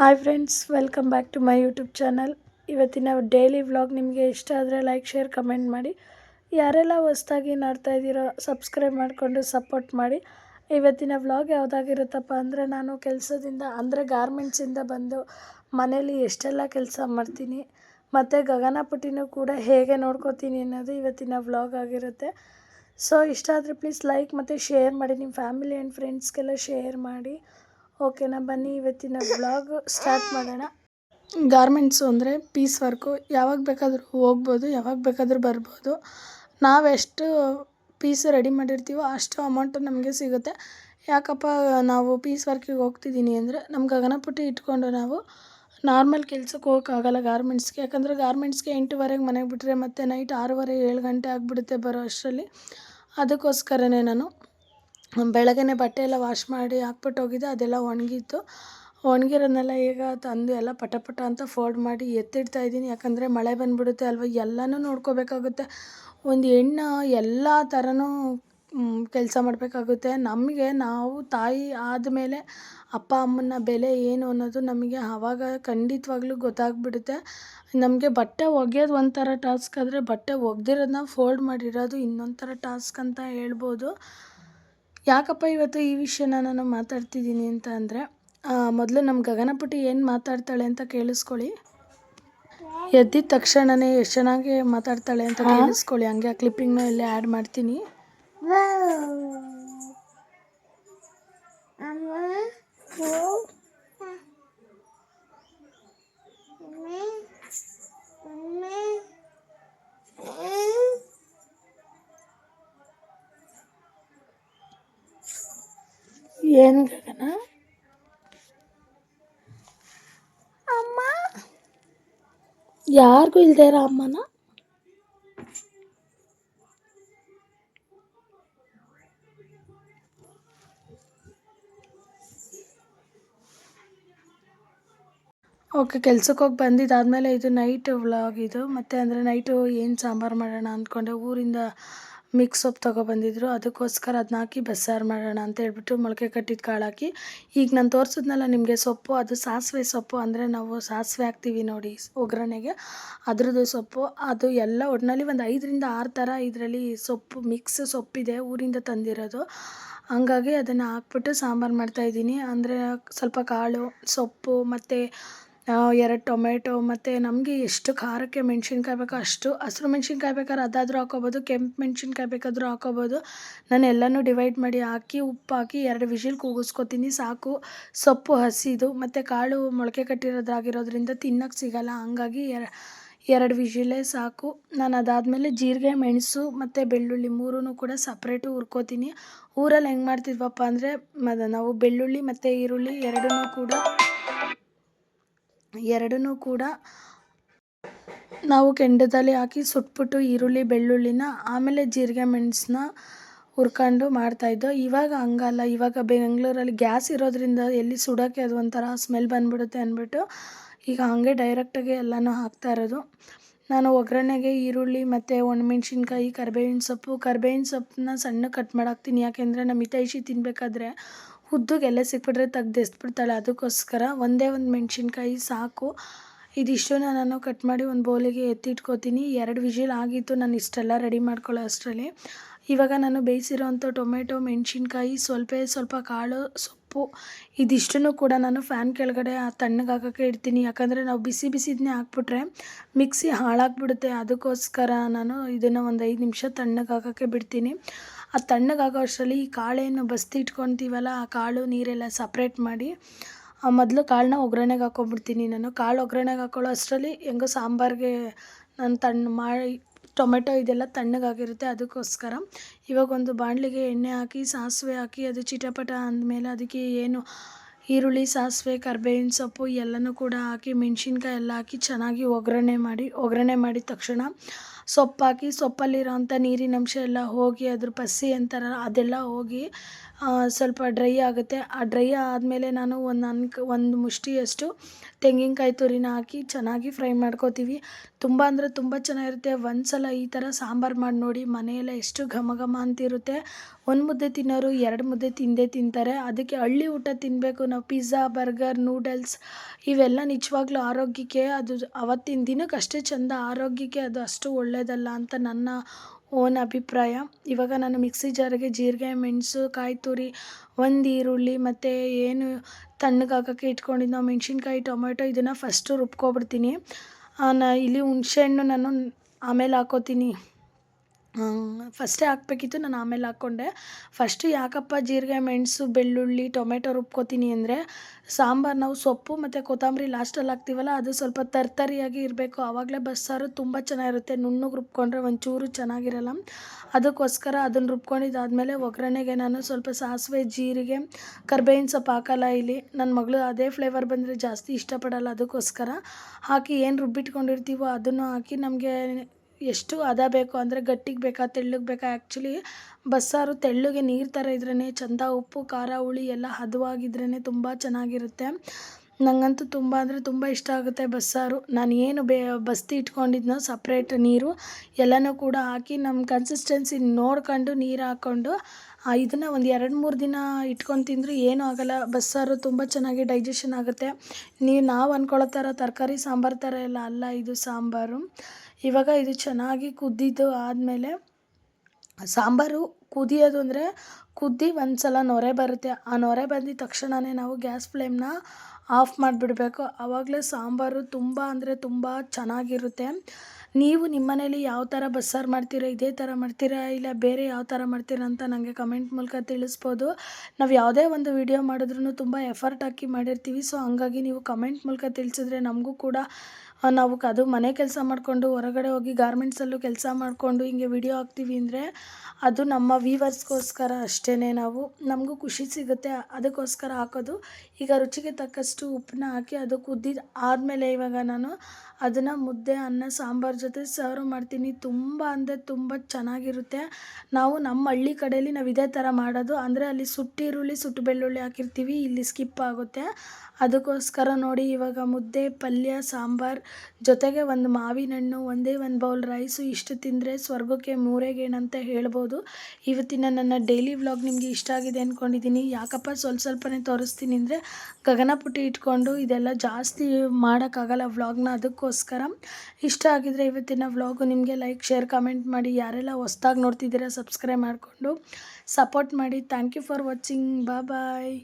Hi friends welcome back to my YouTube channel ಇವತ್ತಿನ daily vlog ನಿಮಗೆ ಇಷ್ಟ ಆದರೆ ಲೈಕ್ ಶೇರ್ ಕಮೆಂಟ್ ಮಾಡಿ. ಯಾರೆಲ್ಲ ಹೊಸ್ದಾಗಿ ನೋಡ್ತಾ ಇದ್ದೀರೋ ಸಬ್ಸ್ಕ್ರೈಬ್ ಮಾಡಿಕೊಂಡು ಸಪೋರ್ಟ್ ಮಾಡಿ. ಇವತ್ತಿನ ವ್ಲಾಗ್ ಯಾವುದಾಗಿರುತ್ತಪ್ಪ ಅಂದರೆ ನಾನು ಕೆಲಸದಿಂದ ಅಂದರೆ ಗಾರ್ಮೆಂಟ್ಸಿಂದ ಬಂದು ಮನೇಲಿ ಎಷ್ಟೆಲ್ಲ ಕೆಲಸ ಮಾಡ್ತೀನಿ, ಮತ್ತು ಗಗನ ಪುಟಿನೂ ಕೂಡ ಹೇಗೆ ನೋಡ್ಕೋತೀನಿ ಅನ್ನೋದು ಇವತ್ತಿನ ವ್ಲಾಗ್ ಆಗಿರುತ್ತೆ. ಸೊ ಇಷ್ಟ ಆದರೆ ಪ್ಲೀಸ್ ಲೈಕ್ ಮತ್ತು ಶೇರ್ ಮಾಡಿ ನಿಮ್ಮ ಫ್ಯಾಮಿಲಿ ಆ್ಯಂಡ್ ಫ್ರೆಂಡ್ಸ್ಗೆಲ್ಲ ಶೇರ್ ಮಾಡಿ. ಓಕೆನಾ, ಬನ್ನಿ ಇವತ್ತಿನ ಬ್ಲಾಗ್ ಸ್ಟಾರ್ಟ್ ಮಾಡೋಣ. ಗಾರ್ಮೆಂಟ್ಸು ಅಂದರೆ ಪೀಸ್ ವರ್ಕು ಯಾವಾಗ ಬೇಕಾದರೂ ಹೋಗ್ಬೋದು, ಯಾವಾಗ ಬೇಕಾದರೂ ಬರ್ಬೋದು. ನಾವೆಷ್ಟು ಪೀಸ್ ರೆಡಿ ಮಾಡಿರ್ತೀವೋ ಅಷ್ಟು ಅಮೌಂಟು ನಮಗೆ ಸಿಗುತ್ತೆ. ಯಾಕಪ್ಪ, ನಾವು ಪೀಸ್ ವರ್ಕಿಗೆ ಹೋಗ್ತಿದ್ದೀನಿ ಅಂದರೆ ನಮ್ಮ ಗಗನಪುಟ್ಟಿ ಇಟ್ಕೊಂಡು ನಾವು ನಾರ್ಮಲ್ ಕೆಲ್ಸಕ್ಕೆ ಹೋಗೋಕ್ಕಾಗಲ್ಲ ಗಾರ್ಮೆಂಟ್ಸ್ಗೆ ಯಾಕಂದರೆ ಗಾರ್ಮೆಂಟ್ಸ್ಗೆ ಎಂಟುವರೆಗೆ ಮನೆಗೆ ಬಿಟ್ಟರೆ ಮತ್ತೆ ನೈಟ್ ಆರೂವರೆ, ಏಳು ಗಂಟೆ ಆಗಿಬಿಡುತ್ತೆ ಬರೋ ಅಷ್ಟರಲ್ಲಿ. ಅದಕ್ಕೋಸ್ಕರನೇ ನಾನು ಬೆಳಗ್ಗೆ ಬಟ್ಟೆ ಎಲ್ಲ ವಾಶ್ ಮಾಡಿ ಹಾಕ್ಬಿಟ್ಟು ಹೋಗಿದ್ದೆ, ಅದೆಲ್ಲ ಒಣಗಿತ್ತು. ಒಣಗಿರೋದನ್ನೆಲ್ಲ ಈಗ ತಂದು ಎಲ್ಲ ಪಟ ಪಟ ಅಂತ ಫೋಲ್ಡ್ ಮಾಡಿ ಎತ್ತಿಡ್ತಾ ಇದ್ದೀನಿ. ಯಾಕಂದರೆ ಮಳೆ ಬಂದುಬಿಡುತ್ತೆ ಅಲ್ವ, ಎಲ್ಲನೂ ನೋಡ್ಕೋಬೇಕಾಗುತ್ತೆ. ಒಂದು ಹೆಣ್ಣು ಎಲ್ಲ ಥರನೂ ಕೆಲಸ ಮಾಡಬೇಕಾಗುತ್ತೆ. ನಮಗೆ ನಾವು ತಾಯಿ ಆದಮೇಲೆ ಅಪ್ಪ ಅಮ್ಮನ ಬೆಲೆ ಏನು ಅನ್ನೋದು ನಮಗೆ ಆವಾಗ ಖಂಡಿತವಾಗ್ಲೂ ಗೊತ್ತಾಗ್ಬಿಡುತ್ತೆ. ನಮಗೆ ಬಟ್ಟೆ ಒಗೆಯೋದು ಒಂಥರ ಟಾಸ್ಕ್ ಆದರೆ ಬಟ್ಟೆ ಒಗೆದಿರೋದನ್ನ ಫೋಲ್ಡ್ ಮಾಡಿರೋದು ಇನ್ನೊಂಥರ ಟಾಸ್ಕ್ ಅಂತ ಹೇಳ್ಬೋದು. ಯಾಕಪ್ಪ ಇವತ್ತು ಈ ವಿಷಯನ ನಾನು ಮಾತಾಡ್ತಿದ್ದೀನಿ ಅಂತ ಅಂದರೆ ಮೊದಲು ನಮ್ಮ ಗಗನಪುಟಿ ಏನು ಮಾತಾಡ್ತಾಳೆ ಅಂತ ಕೇಳಿಸ್ಕೊಳ್ಳಿ. ಎದ್ದಿದ ತಕ್ಷಣನೇ ಎಷ್ಟು ಚೆನ್ನಾಗಿ ಮಾತಾಡ್ತಾಳೆ ಅಂತ ಕೇಳಿಸ್ಕೊಳ್ಳಿ. ಹಂಗೆ ಆ ಕ್ಲಿಪ್ಪಿಂಗ್ನ ಇಲ್ಲೇ ಆ್ಯಡ್ ಮಾಡ್ತೀನಿ. ಏನು ಗಗನ? ಅಮ್ಮ? ಯಾರಿಗೂ ಇಲ್ಲದೆ ಇರೋ ಅಮ್ಮನ? ಓಕೆ, ಕೆಲ್ಸಕ್ಕೆ ಹೋಗಿ ಬಂದಿದ್ದಾದಮೇಲೆ ಇದು ನೈಟ್ ವ್ಲಾಗ್ ಇದು. ಮತ್ತು ಅಂದರೆ ನೈಟು ಏನು ಸಾಂಬಾರು ಮಾಡೋಣ ಅಂದ್ಕೊಂಡೆ. ಊರಿಂದ ಮಿಕ್ಸ್ ಸೊಪ್ಪು ತೊಗೊಬಂದಿದ್ರು ಅದಕ್ಕೋಸ್ಕರ ಅದನ್ನ ಹಾಕಿ ಬಸ್ಸಾರು ಮಾಡೋಣ ಅಂತ ಹೇಳ್ಬಿಟ್ಟು ಮೊಳಕೆ ಕಟ್ಟಿದ ಕಾಳು ಹಾಕಿ. ಈಗ ನಾನು ತೋರಿಸಿದ್ನಲ್ಲ ನಿಮಗೆ ಸೊಪ್ಪು, ಅದು ಸಾಸಿವೆ ಸೊಪ್ಪು ಅಂದರೆ ನಾವು ಸಾಸಿವೆ ಹಾಕ್ತೀವಿ ನೋಡಿ ಒಗ್ಗರಣೆಗೆ. ಅದ್ರದ್ದು ಸೊಪ್ಪು, ಅದು ಎಲ್ಲ ಒಟ್ಟಿನಲ್ಲಿ ಒಂದು ಐದರಿಂದ ಆರು ಥರ ಇದರಲ್ಲಿ ಸೊಪ್ಪು, ಮಿಕ್ಸ್ ಸೊಪ್ಪಿದೆ ಊರಿಂದ ತಂದಿರೋದು. ಹಂಗಾಗಿ ಅದನ್ನು ಹಾಕ್ಬಿಟ್ಟು ಸಾಂಬಾರು ಮಾಡ್ತಾಯಿದ್ದೀನಿ ಅಂದರೆ ಸ್ವಲ್ಪ ಕಾಳು, ಸೊಪ್ಪು ಮತ್ತು ಎರಡು ಟೊಮೆಟೊ ಮತ್ತು ನಮಗೆ ಎಷ್ಟು ಖಾರಕ್ಕೆ ಮೆಣ್ಸಿನ್ಕಾಯಿ ಬೇಕೋ ಅಷ್ಟು ಹಸಿರು ಮೆಣ್ಸಿನ್ಕಾಯಿ ಬೇಕಾದ್ರೆ ಅದಾದರೂ ಹಾಕ್ಕೊಬೋದು ಕೆಂಪು ಮೆಣ್ಸಿನ್ಕಾಯಿ ಬೇಕಾದರೂ ಹಾಕ್ಕೊಬೋದು ನಾನು ಎಲ್ಲನೂ ಡಿವೈಡ್ ಮಾಡಿ ಹಾಕಿ, ಉಪ್ಪು ಹಾಕಿ ಎರಡು ವಿಷಿಲ್ ಕೂಗಿಸ್ಕೊತೀನಿ, ಸಾಕು. ಸೊಪ್ಪು ಹಸಿದು ಮತ್ತು ಕಾಳು ಮೊಳಕೆ ಕಟ್ಟಿರೋದಾಗಿರೋದ್ರಿಂದ ತಿನ್ನೋಕ್ಕೆ ಸಿಗಲ್ಲ, ಹಂಗಾಗಿ ಎರಡು ವಿಷಿಲೇ ಸಾಕು. ನಾನು ಅದಾದಮೇಲೆ ಜೀರಿಗೆ, ಮೆಣಸು ಮತ್ತು ಬೆಳ್ಳುಳ್ಳಿ ಮೂರೂ ಕೂಡ ಸಪ್ರೇಟು ಹುರ್ಕೋತೀನಿ. ಊರಲ್ಲಿ ಹೆಂಗೆ ಮಾಡ್ತಿದ್ವಪ್ಪ ಅಂದರೆ ನಾವು ಬೆಳ್ಳುಳ್ಳಿ ಮತ್ತು ಈರುಳ್ಳಿ ಎರಡೂ ಕೂಡ ಎರಡನ್ನೂ ಕೂಡ ನಾವು ಕೆಂಡದಲ್ಲಿ ಹಾಕಿ ಸುಟ್ಬಿಟ್ಟು ಈರುಳ್ಳಿ, ಬೆಳ್ಳುಳ್ಳಿನ ಆಮೇಲೆ ಜೀರಿಗೆ ಮೆಣಸನ್ನ ಹುರ್ಕೊಂಡು ಮಾಡ್ತಾಯಿದ್ದೋ ಇವಾಗ ಹಂಗಲ್ಲ. ಇವಾಗ ಬೆಂಗಳೂರಲ್ಲಿ ಗ್ಯಾಸ್ ಇರೋದ್ರಿಂದ ಎಲ್ಲಿ ಸುಡೋಕ್ಕೆ ಅದು ಒಂಥರ ಸ್ಮೆಲ್ ಬಂದ್ಬಿಡುತ್ತೆ ಅಂದ್ಬಿಟ್ಟು ಈಗ ಹಾಗೆ ಡೈರೆಕ್ಟಾಗಿ ಎಲ್ಲನೂ ಹಾಕ್ತಾ ಇರೋದು. ನಾನು ಒಗ್ಗರಣೆಗೆ ಈರುಳ್ಳಿ ಮತ್ತು ಒಣಮೆಣ್ಸಿನ್ಕಾಯಿ, ಕರ್ಬೇವಿನ ಸೊಪ್ಪು, ಕರ್ಬೇವಿನ ಸೊಪ್ಪನ್ನ ಸಣ್ಣ ಕಟ್ ಮಾಡಾಕ್ತೀನಿ. ಯಾಕೆಂದರೆ ನಮ್ಮ ಹಿತೈಷಿ ತಿನ್ನಬೇಕಾದ್ರೆ ಉದ್ದಗೆ ಎಲ್ಲ ಸಿಕ್ಬಿಟ್ರೆ ತೆಗ್ದು ಎಸ್ಬಿಡ್ತಾಳೆ. ಅದಕ್ಕೋಸ್ಕರ ಒಂದೇ ಒಂದು ಮೆಣಸಿನ್ಕಾಯಿ ಸಾಕು. ಇದಿಷ್ಟನ್ನು ನಾನು ಕಟ್ ಮಾಡಿ ಒಂದು ಬೌಲಿಗೆ ಎತ್ತಿಟ್ಕೋತೀನಿ ಎರಡು ವಿಜಿಲ್ ಆಗಿತ್ತು. ನಾನು ಇಷ್ಟೆಲ್ಲ ರೆಡಿ ಮಾಡ್ಕೊಳ್ಳೋ ಅಷ್ಟರಲ್ಲಿ. ಇವಾಗ ನಾನು ಬೇಯಿಸಿರೋಂಥ ಟೊಮೆಟೊ, ಮೆಣಸಿನ್ಕಾಯಿ, ಸ್ವಲ್ಪ ಸ್ವಲ್ಪ ಕಾಳು ಸೊಪ್ಪು ಇದಿಷ್ಟನ್ನು ಕೂಡ ನಾನು ಫ್ಯಾನ್ ಕೆಳಗಡೆ ತಣ್ಣಗೆ ಹಾಕೋಕ್ಕೆ ಇಡ್ತೀನಿ. ಯಾಕಂದರೆ ನಾವು ಬಿಸಿ ಬಿಸಿದನ್ನೇ ಹಾಕ್ಬಿಟ್ರೆ ಮಿಕ್ಸಿ ಹಾಳಾಗ್ಬಿಡುತ್ತೆ. ಅದಕ್ಕೋಸ್ಕರ ನಾನು ಇದನ್ನು ಒಂದು ಐದು ನಿಮಿಷ ತಣ್ಣಗೆ ಹಾಕೋಕ್ಕೆ ಬಿಡ್ತೀನಿ. ಆ ತಣ್ಣಗಾಗೋ ಅಷ್ಟರಲ್ಲಿ ಈ ಕಾಳೇನು ಬಸ್ತಿ ಇಟ್ಕೊತೀವಲ್ಲ, ಆ ಕಾಳು ನೀರೆಲ್ಲ ಸಪ್ರೇಟ್ ಮಾಡಿ ಮೊದಲು ಕಾಳನ್ನ ಒಗ್ಗರಣೆಗೆ ಹಾಕ್ಕೊಂಬಿಡ್ತೀನಿ ನಾನು. ಕಾಳು ಒಗ್ಗರಣೆಗೆ ಹಾಕೊಳ್ಳೋ ಅಷ್ಟರಲ್ಲಿ ಹೆಂಗೋ ಸಾಂಬಾರಿಗೆ ನಾನು ತಣ್ಣ ಮಾಡಿ ಟೊಮೆಟೊ ಇದೆಲ್ಲ ತಣ್ಣಗಾಗಿರುತ್ತೆ ಅದಕ್ಕೋಸ್ಕರ. ಇವಾಗ ಒಂದು ಬಾಣಲಿಗೆ ಎಣ್ಣೆ ಹಾಕಿ, ಸಾಸಿವೆ ಹಾಕಿ, ಅದು ಚಿಟಪಟ ಅಂದಮೇಲೆ ಅದಕ್ಕೆ ಏನು ಈರುಳ್ಳಿ, ಸಾಸಿವೆ, ಕರ್ಬೇವಿನ ಸೊಪ್ಪು ಎಲ್ಲನೂ ಕೂಡ ಹಾಕಿ ಮೆಣಸಿನ್ಕಾಯಿ ಎಲ್ಲ ಹಾಕಿ ಚೆನ್ನಾಗಿ ಒಗ್ಗರಣೆ ಮಾಡಿ, ಒಗ್ಗರಣೆ ಮಾಡಿದ ತಕ್ಷಣ ಸೊಪ್ಪು ಹಾಕಿ ಸೊಪ್ಪಲ್ಲಿರೋಂಥ ನೀರಿನಂಶ ಎಲ್ಲ ಹೋಗಿ ಅದ್ರ ಪಸಿ ಅಂತಾರ, ಅದೆಲ್ಲ ಹೋಗಿ ಸ್ವಲ್ಪ ಡ್ರೈ ಆಗುತ್ತೆ. ಆ ಡ್ರೈ ಆದಮೇಲೆ ನಾನು ಒಂದು ಅನ್ಕ, ಒಂದು ಮುಷ್ಟಿಯಷ್ಟು ತೆಂಗಿನಕಾಯಿ ತುರಿನ ಹಾಕಿ ಚೆನ್ನಾಗಿ ಫ್ರೈ ಮಾಡ್ಕೋತೀವಿ. ತುಂಬ ಅಂದರೆ ತುಂಬ ಚೆನ್ನಾಗಿರುತ್ತೆ. ಒಂದು ಸಲ ಈ ಥರ ಸಾಂಬಾರು ಮಾಡಿ ನೋಡಿ, ಮನೆಯೆಲ್ಲ ಎಷ್ಟು ಘಮ ಘಮ ಅಂತಿರುತ್ತೆ. ಒಂದು ಮುದ್ದೆ ತಿನ್ನೋರು ಎರಡು ಮುದ್ದೆ ತಿಂದೇ ತಿಂತಾರೆ. ಅದಕ್ಕೆ ಹಳ್ಳಿ ಊಟ ತಿನ್ನಬೇಕು ನಾವು ಪಿಜ್ಜಾ ಬರ್ಗರ್ ನೂಡಲ್ಸ್ ಇವೆಲ್ಲ ನಿಜವಾಗ್ಲೂ ಆರೋಗ್ಯಕ್ಕೆ ಅದು, ಅವತ್ತಿನ ದಿನಕ್ಕೆ ಅಷ್ಟೇ ಚೆಂದ. ಆರೋಗ್ಯಕ್ಕೆ ಅದು ಅಷ್ಟು ಒಳ್ಳೆಯದಲ್ಲ ಅಂತ ನನ್ನ ಓನ್ ಅಭಿಪ್ರಾಯ. ಇವಾಗ ನಾನು ಮಿಕ್ಸಿ ಜಾರಿಗೆ ಜೀರಿಗೆ, ಮೆಣಸು ಕಾಯಿ ತುರಿ ಒಂದು ಈರುಳ್ಳಿ ಮತ್ತು ಏನು ತಣ್ಣಗಾಗೋಕ್ಕೆ ಇಟ್ಕೊಂಡಿದ್ದು ಮೆಣಸಿನ್ಕಾಯಿ, ಟೊಮೆಟೊ ಇದನ್ನು ಫಸ್ಟು ರುಬ್ಕೊಬಿಡ್ತೀನಿ. ಇಲ್ಲಿ ಹುಣ್ಸೆಹಣ್ಣು ನಾನು ಆಮೇಲೆ ಹಾಕೋತೀನಿ. ಫಸ್ಟೇ ಹಾಕ್ಬೇಕಿತ್ತು, ನಾನು ಆಮೇಲೆ ಹಾಕ್ಕೊಂಡೆ. ಫಸ್ಟು ಯಾಕಪ್ಪ ಜೀರಿಗೆ, ಮೆಣಸು, ಬೆಳ್ಳುಳ್ಳಿ, ಟೊಮೆಟೊ ರುಬ್ಕೋತೀನಿ ಅಂದರೆ ಸಾಂಬಾರು ನಾವು ಸೊಪ್ಪು ಮತ್ತು ಕೊತ್ತಂಬರಿ ಲಾಸ್ಟಲ್ಲಿ ಹಾಕ್ತೀವಲ್ಲ, ಅದು ಸ್ವಲ್ಪ ತರ್ತರಿಯಾಗಿ ಇರಬೇಕು. ಆವಾಗಲೇ ಬಸ್ಸಾರು ತುಂಬ ಚೆನ್ನಾಗಿರುತ್ತೆ. ನುಣ್ಣಗೆ ರುಬ್ಕೊಂಡ್ರೆ ಒಂಚೂರು ಚೆನ್ನಾಗಿರಲ್ಲ. ಅದಕ್ಕೋಸ್ಕರ ಅದನ್ನು ರುಬ್ಕೊಂಡಿದ್ದಾದಮೇಲೆ ಒಗ್ಗರಣೆಗೆ ನಾನು ಸ್ವಲ್ಪ ಸಾಸಿವೆ, ಜೀರಿಗೆ, ಕರ್ಬೇವಿನ ಸೊಪ್ಪು ಹಾಕಲ್ಲ ಇಲ್ಲಿ. ನನ್ನ ಮಗಳು ಅದೇ ಫ್ಲೇವರ್ ಬಂದರೆ ಜಾಸ್ತಿ ಇಷ್ಟಪಡಲ್ಲ, ಅದಕ್ಕೋಸ್ಕರ ಹಾಕಿ ಏನು ರುಬ್ಬಿಟ್ಕೊಂಡಿರ್ತೀವೋ ಅದನ್ನು ಹಾಕಿ ನಮಗೆ ಎಷ್ಟು ಹದ ಬೇಕು ಅಂದರೆ ಗಟ್ಟಿಗೆ ಬೇಕಾ, ತೆಳ್ಳಗೆ ಬೇಕಾ? ಆ್ಯಕ್ಚುಲಿ ಬಸ್ಸಾರು ತೆಳ್ಳಗೆ ನೀರು ಥರ ಇದ್ರೇ ಚೆಂದ ಉಪ್ಪು, ಖಾರ, ಹುಳಿ ಎಲ್ಲ ಹದವಾಗಿದ್ರೇ ತುಂಬ ಚೆನ್ನಾಗಿರುತ್ತೆ. ನನಗಂತೂ ತುಂಬ ಅಂದರೆ ತುಂಬ ಇಷ್ಟ ಆಗುತ್ತೆ ಬಸ್ಸಾರು ನಾನು ಏನು ಬೇ, ಬಸ್ತಿ ಇಟ್ಕೊಂಡಿದ್ನೋ ಸಪ್ರೇಟ್ ನೀರು ಎಲ್ಲನೂ ಕೂಡ ಹಾಕಿ ನಮ್ಮ ಕನ್ಸಿಸ್ಟೆನ್ಸಿ ನೋಡ್ಕೊಂಡು ನೀರು ಹಾಕ್ಕೊಂಡು ಇದನ್ನು ಒಂದು ಎರಡು ಮೂರು ದಿನ ಇಟ್ಕೊಂಡು ತಿಂದರೂ ಏನೂ ಆಗೋಲ್ಲ. ಬಸ್ಸಾರು ತುಂಬ ಚೆನ್ನಾಗಿ ಡೈಜೆಷನ್ ಆಗುತ್ತೆ. ನೀವು ನಾವು ಅಂದ್ಕೊಳ್ಳೋ ಥರ ತರಕಾರಿ, ಸಾಂಬಾರು ಥರ ಎಲ್ಲ ಅಲ್ಲ ಇದು ಸಾಂಬಾರು. ಇವಾಗ ಇದು ಚೆನ್ನಾಗಿ ಕುದ್ದಿದ್ದು ಆದಮೇಲೆ ಸಾಂಬಾರು ಕುದಿಯೋದು ಅಂದರೆ ಕುದ್ದಿ ಒಂದು ಸಲ ನೊರೆ ಬರುತ್ತೆ. ಆ ನೊರೆ ಬಂದಿದ ತಕ್ಷಣವೇ ನಾವು ಗ್ಯಾಸ್ ಫ್ಲೇಮ್ನ ಆಫ್ ಮಾಡಿಬಿಡ್ಬೇಕು. ಆವಾಗಲೇ ಸಾಂಬಾರು ತುಂಬ ಅಂದರೆ ತುಂಬ ಚೆನ್ನಾಗಿರುತ್ತೆ. ನೀವು ನಿಮ್ಮ ಮನೇಲಿ ಯಾವ ಥರ ಬಸ್ಸಾರು ಮಾಡ್ತೀರಾ, ಇದೇ ಥರ ಮಾಡ್ತೀರಾ, ಇಲ್ಲ ಬೇರೆ ಯಾವ ಥರ ಮಾಡ್ತೀರಾ ಅಂತ ನನಗೆ ಕಮೆಂಟ್ ಮೂಲಕ ತಿಳಿಸ್ಬೋದು. ನಾವು ಯಾವುದೇ ಒಂದು ವಿಡಿಯೋ ಮಾಡಿದ್ರೂ ತುಂಬ ಎಫರ್ಟ್ ಹಾಕಿ ಮಾಡಿರ್ತೀವಿ. ಸೊ, ಹಂಗಾಗಿ ನೀವು ಕಮೆಂಟ್ ಮೂಲಕ ತಿಳಿಸಿದ್ರೆ ನಮಗೂ ಕೂಡ ನಾವು ಅದು ಮನೆ ಕೆಲಸ ಮಾಡಿಕೊಂಡು, ಹೊರಗಡೆ ಹೋಗಿ ಗಾರ್ಮೆಂಟ್ಸಲ್ಲೂ ಕೆಲಸ ಮಾಡಿಕೊಂಡು ಹಿಂಗೆ ವಿಡಿಯೋ ಹಾಕ್ತೀವಿ ಅಂದರೆ ಅದು ನಮ್ಮ ವೀವರ್ಸ್ಗೋಸ್ಕರ ಅಷ್ಟೇ ನಾವು. ನಮಗೂ ಖುಷಿ ಸಿಗುತ್ತೆ ಅದಕ್ಕೋಸ್ಕರ ಹಾಕೋದು. ಈಗ ರುಚಿಗೆ ತಕ್ಕಷ್ಟು ಉಪ್ಪನ್ನ ಹಾಕಿ ಅದು ಕುದ್ದಿದ ಆದಮೇಲೆ ಇವಾಗ ನಾನು ಅದನ್ನು ಮುದ್ದೆ, ಅನ್ನ, ಸಾಂಬಾರು ಜೊತೆ ಸರ್ವ್ ಮಾಡ್ತೀನಿ. ತುಂಬ ಅಂದರೆ ತುಂಬ ಚೆನ್ನಾಗಿರುತ್ತೆ. ನಾವು ನಮ್ಮ ಹಳ್ಳಿ ಕಡೆಯಲ್ಲಿ ನಾವು ಇದೇ ಥರ ಮಾಡೋದು. ಅಂದರೆ ಅಲ್ಲಿ ಸುಟ್ಟಿರುಳ್ಳಿ ಸುಟ್ಟು ಬೆಳ್ಳುಳ್ಳಿ ಹಾಕಿರ್ತೀವಿ. ಇಲ್ಲಿ ಸ್ಕಿಪ್ ಆಗುತ್ತೆ. ಅದಕ್ಕೋಸ್ಕರ ನೋಡಿ ಇವಾಗ ಮುದ್ದೆ, ಪಲ್ಯ, ಸಾಂಬಾರು ಜೊತೆಗೆ ಒಂದು ಮಾವಿನ ಹಣ್ಣು ಒಂದೇ ಒಂದು ಬೌಲ್ ರೈಸು ಇಷ್ಟು ತಿಂದರೆ ಸ್ವರ್ಗಕ್ಕೆ ಮೂರೇಗೇನಂತ ಹೇಳ್ಬೋದು. ಇವತ್ತಿನ ನನ್ನ ಡೈಲಿ ವ್ಲಾಗ್ ನಿಮಗೆ ಇಷ್ಟ ಆಗಿದೆ ಅಂದ್ಕೊಂಡಿದ್ದೀನಿ ಯಾಕಪ್ಪ ಸ್ವಲ್ಪ ಸ್ವಲ್ಪನೇ ತೋರಿಸ್ತೀನಿ ಅಂದರೆ ಗಗನಪುಟ್ಟಿ ಇಟ್ಕೊಂಡು ಇದೆಲ್ಲ ಜಾಸ್ತಿ ಮಾಡೋಕ್ಕಾಗಲ್ಲ ವ್ಲಾಗ್ನ ಅದಕ್ಕೋಸ್ಕರ ಇಷ್ಟ ಆಗಿದರೆ ಇವತ್ತಿನ ವ್ಲಾಗು ನಿಮಗೆ ಲೈಕ್ ಶೇರ್ ಕಮೆಂಟ್ ಮಾಡಿ ಯಾರೆಲ್ಲ ಹೊಸ್ದಾಗಿ ನೋಡ್ತಿದ್ದೀರಾ ಸಬ್ಸ್ಕ್ರೈಬ್ ಮಾಡಿಕೊಂಡು ಸಪೋರ್ಟ್ ಮಾಡಿ. ಥ್ಯಾಂಕ್ ಯು ಫಾರ್ ವಾಚಿಂಗ್ ಬಾ ಬಾಯ್